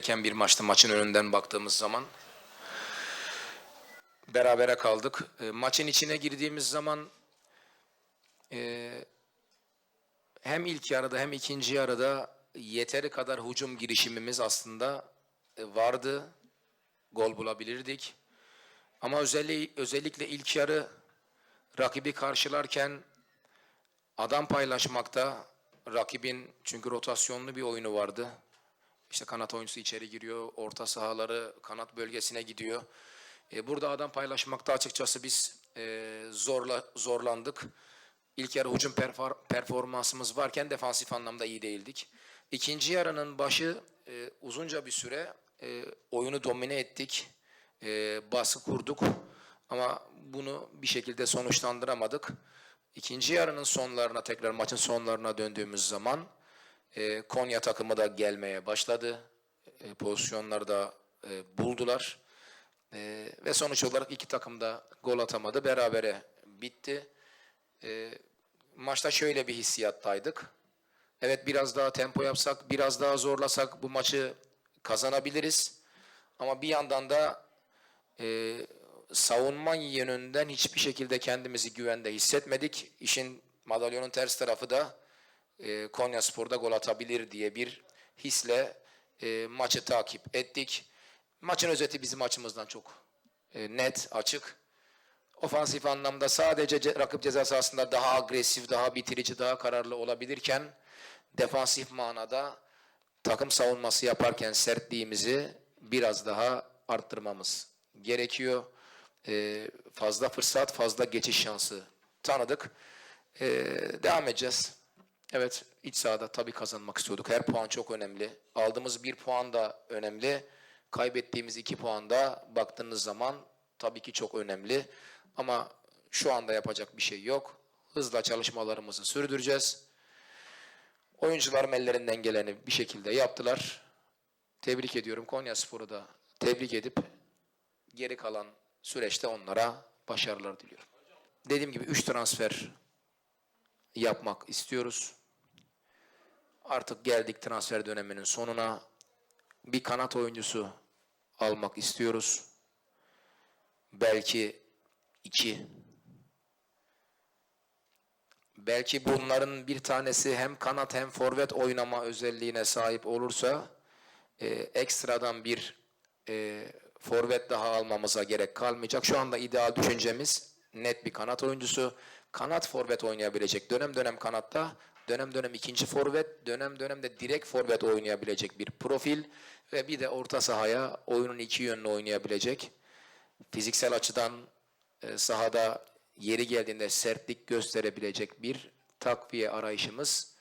Erken bir maçtı maçın önünden baktığımız zaman. Berabere kaldık. E, maçın içine girdiğimiz zaman e, hem ilk yarıda hem ikinci yarıda yeteri kadar hücum girişimimiz aslında e, vardı. Gol bulabilirdik. Ama özellikle, özellikle ilk yarı rakibi karşılarken adam paylaşmakta rakibin çünkü rotasyonlu bir oyunu vardı. İşte kanat oyuncusu içeri giriyor, orta sahaları kanat bölgesine gidiyor. E, burada adam paylaşmakta açıkçası biz e, zorla zorlandık. İlk yarı hücum perfor- performansımız varken defansif anlamda iyi değildik. İkinci yarının başı e, uzunca bir süre e, oyunu domine ettik, e, baskı kurduk ama bunu bir şekilde sonuçlandıramadık. İkinci yarının sonlarına tekrar maçın sonlarına döndüğümüz zaman e, Konya takımı da gelmeye başladı. E, pozisyonları da e, buldular. E, ve sonuç olarak iki takım da gol atamadı. Berabere bitti. E, maçta şöyle bir hissiyattaydık. Evet biraz daha tempo yapsak, biraz daha zorlasak bu maçı kazanabiliriz. Ama bir yandan da e, savunma yönünden hiçbir şekilde kendimizi güvende hissetmedik. İşin madalyonun ters tarafı da e, Konya Spor'da gol atabilir diye bir hisle e, maçı takip ettik. Maçın özeti bizim açımızdan çok e, net, açık. Ofansif anlamda sadece ce- rakip ceza sahasında daha agresif, daha bitirici, daha kararlı olabilirken defansif manada takım savunması yaparken sertliğimizi biraz daha arttırmamız gerekiyor. E, fazla fırsat, fazla geçiş şansı tanıdık. E, devam edeceğiz. Evet, iç sahada tabii kazanmak istiyorduk. Her puan çok önemli. Aldığımız bir puan da önemli. Kaybettiğimiz iki puan da baktığınız zaman tabii ki çok önemli. Ama şu anda yapacak bir şey yok. Hızla çalışmalarımızı sürdüreceğiz. Oyuncularım ellerinden geleni bir şekilde yaptılar. Tebrik ediyorum Konya Spor'u da tebrik edip geri kalan süreçte onlara başarılar diliyorum. Dediğim gibi 3 transfer yapmak istiyoruz. Artık geldik transfer döneminin sonuna. Bir kanat oyuncusu almak istiyoruz. Belki iki. Belki bunların bir tanesi hem kanat hem forvet oynama özelliğine sahip olursa e, ekstradan bir e, forvet daha almamıza gerek kalmayacak. Şu anda ideal düşüncemiz net bir kanat oyuncusu. Kanat forvet oynayabilecek. Dönem dönem kanatta, dönem dönem ikinci forvet, dönem dönem de direkt forvet oynayabilecek bir profil ve bir de orta sahaya oyunun iki yönlü oynayabilecek. Fiziksel açıdan e, sahada yeri geldiğinde sertlik gösterebilecek bir takviye arayışımız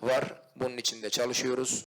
var. Bunun için de çalışıyoruz.